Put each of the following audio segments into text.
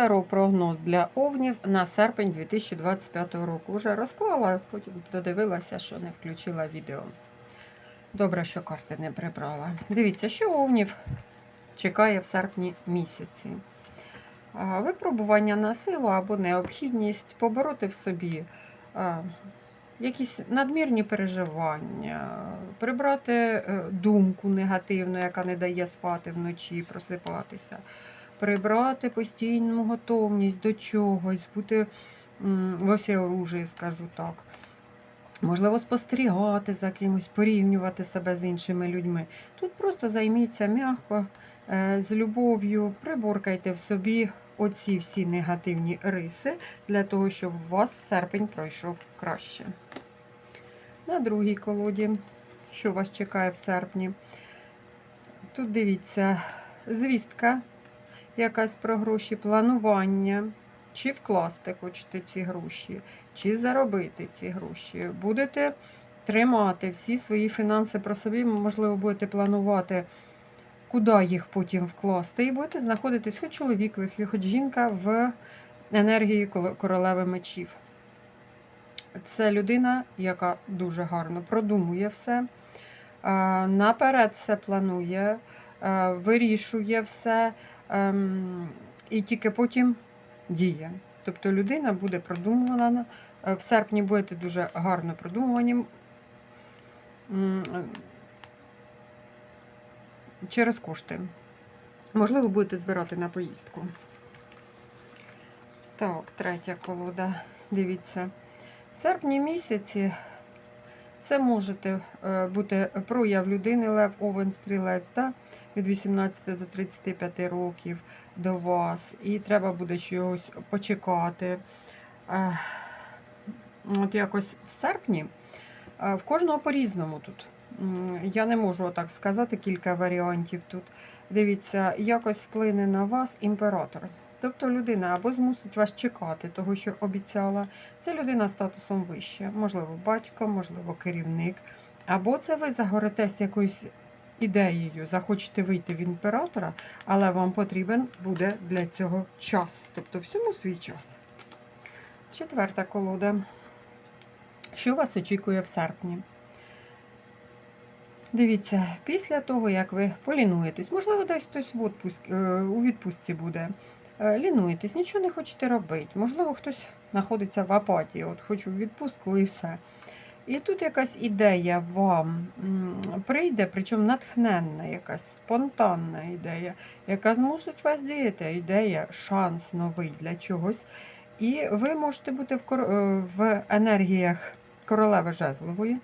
Таро-прогноз для овнів на серпень 2025 року. Уже розклала, потім додивилася, що не включила відео. Добре, що карти не прибрала. Дивіться, що овнів чекає в серпні місяці. Випробування на силу або необхідність побороти в собі якісь надмірні переживання, прибрати е, думку негативну, яка не дає спати вночі, просипатися прибрати постійну готовність до чогось, бути во всеоружії, скажу так. Можливо, спостерігати за кимось, порівнювати себе з іншими людьми. Тут просто займіться м'яко, е, з любов'ю, приборкайте в собі оці всі негативні риси для того, щоб у вас серпень пройшов краще. На другій колоді, що вас чекає в серпні. Тут дивіться, звістка якась про гроші, планування, чи вкласти хочете ці гроші, чи заробити ці гроші. Будете тримати всі свої фінанси про собі, можливо, будете планувати, куди їх потім вкласти, і будете знаходитись хоч чоловік, хоч жінка в енергії королеви мечів. Це людина, яка дуже гарно продумує все, наперед все планує, вирішує все і тільки потім діє. Тобто людина буде продумувана. е, В серпні будете дуже гарно продумувані е, через кошти. Можливо, будете збирати на поїздку. Так, третя колода. Дивіться. В серпні місяці це можете е, бути прояв людини Лев Овен Стрілець да? від 18 до 35 років до вас. І треба буде чогось почекати. Е, От якось в серпні е, в кожного по-різному тут. Я не можу так сказати, кілька варіантів тут. Дивіться, якось вплине на вас імператор. Тобто людина або змусить вас чекати того, що обіцяла. Це людина статусом вище, можливо, батько, можливо, керівник. Або це ви загоритесь якоюсь ідеєю, захочете вийти в імператора, але вам потрібен буде для цього час. Тобто всьому свій час. Четверта колода. Що вас очікує в серпні? Дивіться, після того, як ви полінуєтесь, можливо, десь хтось в е, у відпустці буде. Е, Лінуєтесь, нічого не хочете робити. Можливо, хтось знаходиться в апатії, от хочу в відпустку і все. І тут якась ідея вам прийде, причому натхненна, якась спонтанна ідея, яка змусить вас діяти. Ідея, шанс новий для чогось. І ви можете бути в, е, в енергіях королеви жезлової.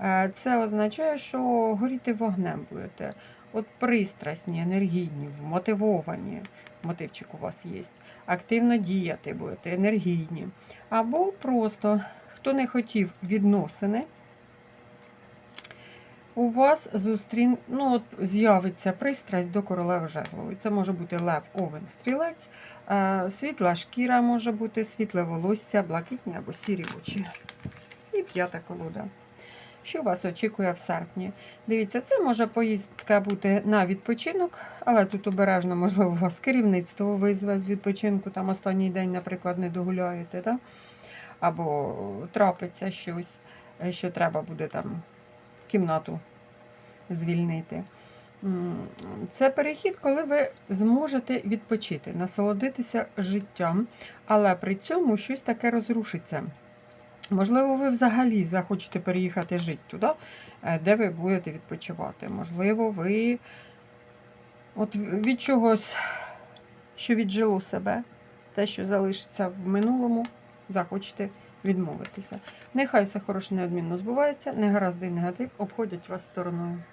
Е, Це означає, що горіти вогнем будете. От пристрасні, енергійні, мотивовані, мотивчик у вас є. Активно діяти будете, енергійні. Або просто, хто не хотів відносини, у вас зустрін, ну, от з'явиться пристрасть до королеви жезлової. Це може бути лев, овен, стрілець, е, світла шкіра може бути, світле волосся, блакитні або сірі очі. І п'ята колода. Що вас очікує в серпні? Дивіться, це може поїздка бути на відпочинок, але тут обережно, можливо, вас керівництво визве з відпочинку, там останній день, наприклад, не догуляєте, да? або трапиться щось, е, що треба буде там кімнату звільнити. Це перехід, коли ви зможете відпочити, насолодитися життям, але при цьому щось таке розрушиться. Можливо, ви взагалі захочете переїхати жити туди, е, де ви будете відпочивати. Можливо, ви от від чогось, що віджило себе, те, що залишиться в минулому, захочете відмовитися. Нехай все хороше неодмінно збувається, негаразди і негатив обходять вас стороною.